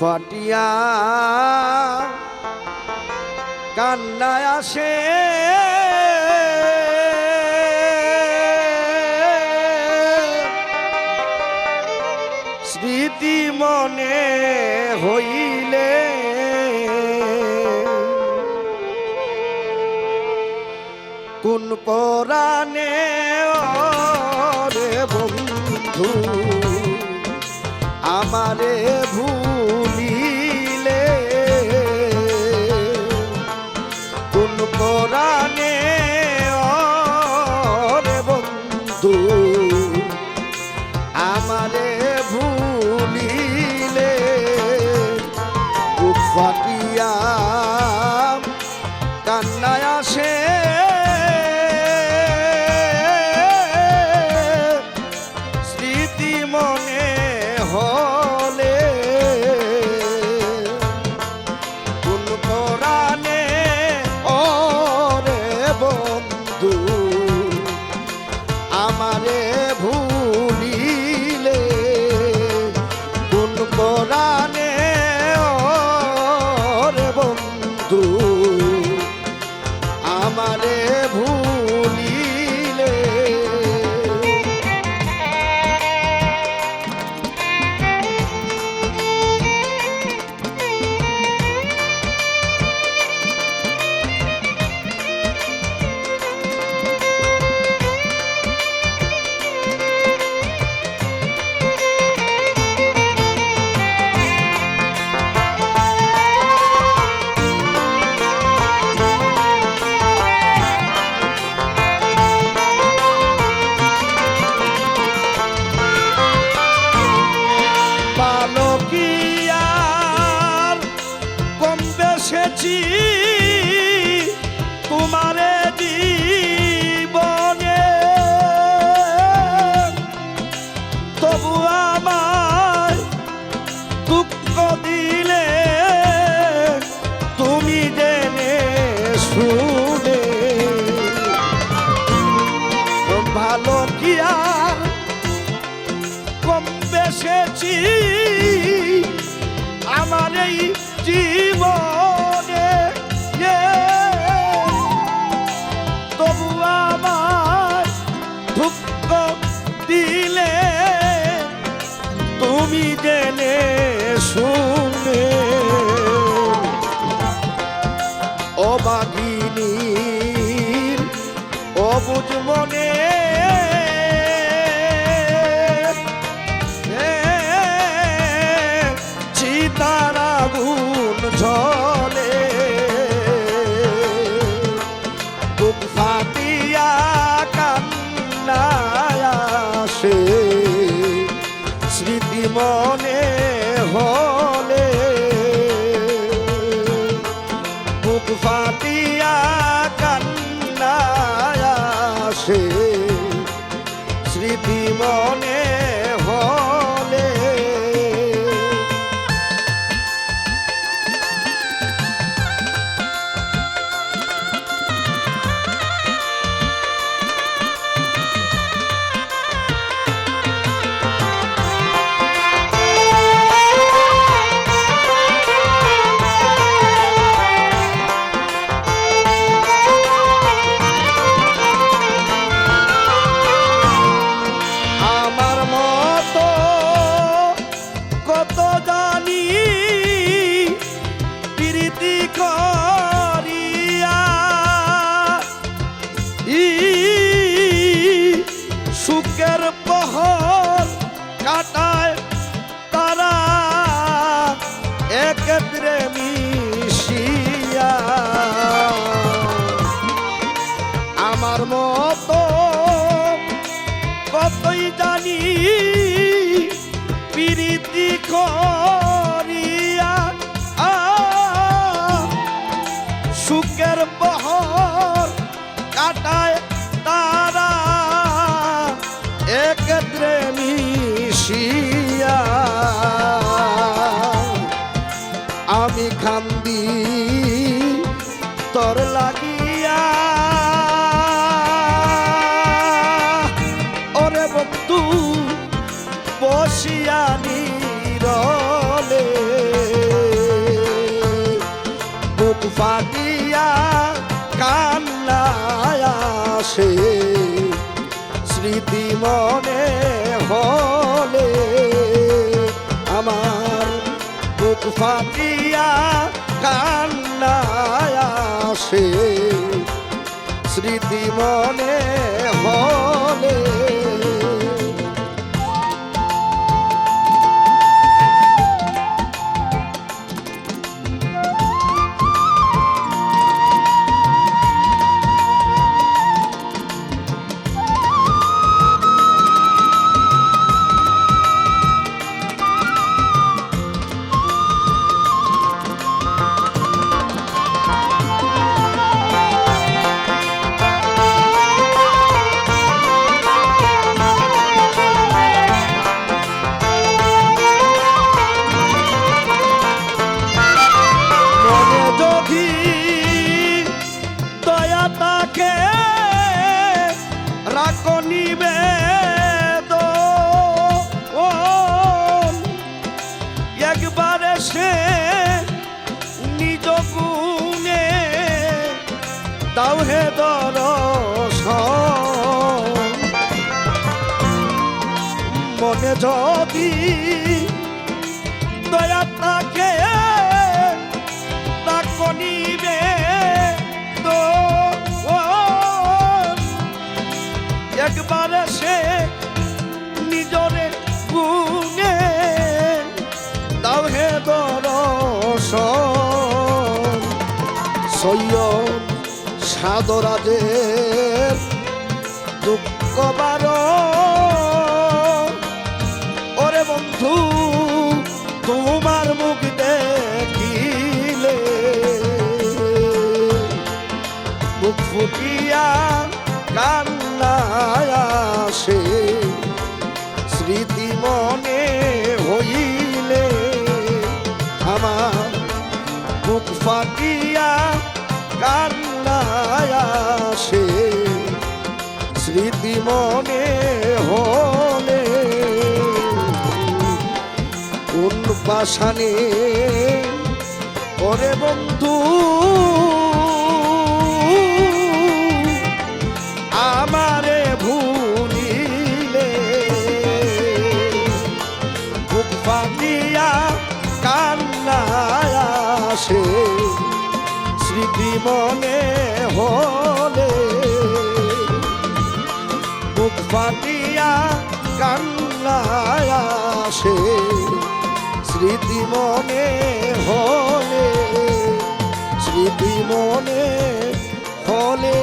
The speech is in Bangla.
ফাটিয়া কান্নায় আসে। স্মৃতি মনে হইলে কোন পরাণে রে বন্ধু আমারে ভুলিলে কোন আমারে বেসেছি তোমারে জীবনে। তবু আমার দুঃখ দিলে তুমি জেনে শুনে। ভালো কি আর কম বেসেছি? ফাটিয়া কান্নায় স্মৃতি মনে হলে বুক ফাটিয়া কান্নায় স্মৃতি মনে একত্রে মিশিয়া। আমার মতো কতই জানি প্রীতি করিয়া ডর লাগিয়া। ওরে বন্ধু বসিয়ানি রলে বুক ফাটিয়া কান্না আসে, স্মৃতি মনে হলে। আমার বুক ফাটিয়া কান্নায় আসে। স্মৃতি মনে যদি দয়া তাকে তাকনিবে তো একবার সে নিজরে গুণে দাও হে দর্শন। সৈয়দ সাদরাজের তোমার মুখ দেখিলে। মুখ ফুটিয়া কান্নায় আসে, স্মৃতি মনে হইলে আমার বুক ফাটিয়া কান্নায় আসে, স্মৃতি মনে পাশানে ওরে বন্ধু, আমারে ভুলিলে। বুক ফাটিয়া কান্না আসে, স্মৃতি মনে হলে। বুক ফাটিয়া কান্নায় আসে স্মৃতি মনে হলে স্মৃতি মনে হলে।